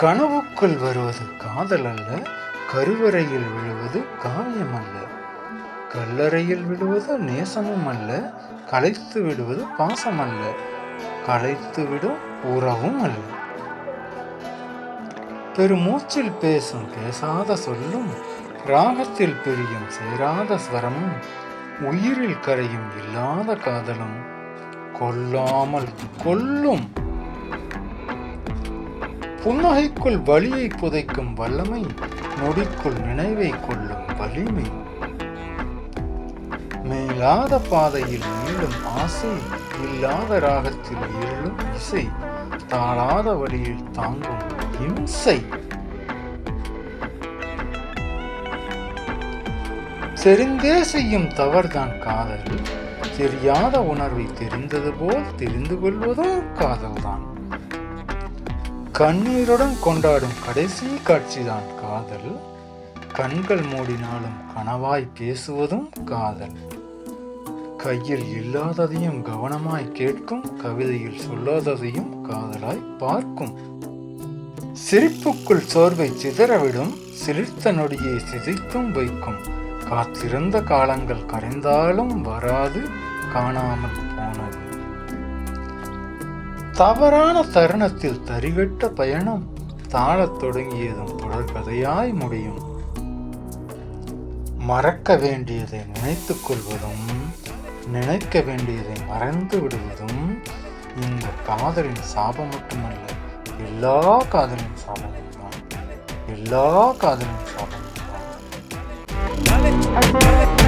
கனவுக்குள் வருவது காதல் அல்ல கருவறையில் விழுவது காவியம் அல்ல கல்லறையில் விடுவது நேசமும் அல்ல கலைத்து விடுவது பாசம் அல்ல கலைத்து விடும் உறவும் அல்ல பெருமூச்சில் பேசும் பேசாத சொல்லும் ராகத்தில் பிரியும் சேராத ஸ்வரமும் உயிரில் கரையும் இல்லாத காதலும் கொல்லாமல் கொல்லும் புன்னகைக்குள் வலியை புதைக்கும் வல்லமை நொடிக்குள் நினைவை கொள்ளும் வலிமை. மேலாத பாதையில் நீளும் ஆசை இல்லாத ராகத்தில் இருளும் இசை தாழாத வழியில் தாங்கும் இம்சை. தெரிந்தே செய்யும் தவறுதான் காதல் தெரியாத உணர்வை தெரிந்தது போல் தெரிந்து கொள்வதும் காதல்தான். கண்ணீருடன் கொண்டாடும் கடைசி காட்சிதான் காதல். கண்கள் மூடினாலும் கனவாய் பேசுவதும் காதல். கையில் இல்லாததையும் கவனமாய் கேட்கும் கவிதையில் சொல்லாததையும் காதலாய் பார்க்கும். சிரிப்புக்குள் சோர்வை சிதறவிடும் சிலிர்த்த நொடியை சிதைத்தும் வைக்கும். காத்திருந்த காலங்கள் கரைந்தாலும் வராது காணாமல் போனது தவறான தருணத்தில் தறிவிட்ட பயணம் தாழத் தொடங்கியதும் தொடர்கதையாய் முடியும். மறக்க வேண்டியதை நினைத்துக் கொள்வதும் நினைக்க வேண்டியதை மறந்து விடுவதும் இந்த காதலின் சாபம் மட்டுமல்ல எல்லா காதலின் சாபமும் தான். எல்லா காதலின் சாபமும் தான்.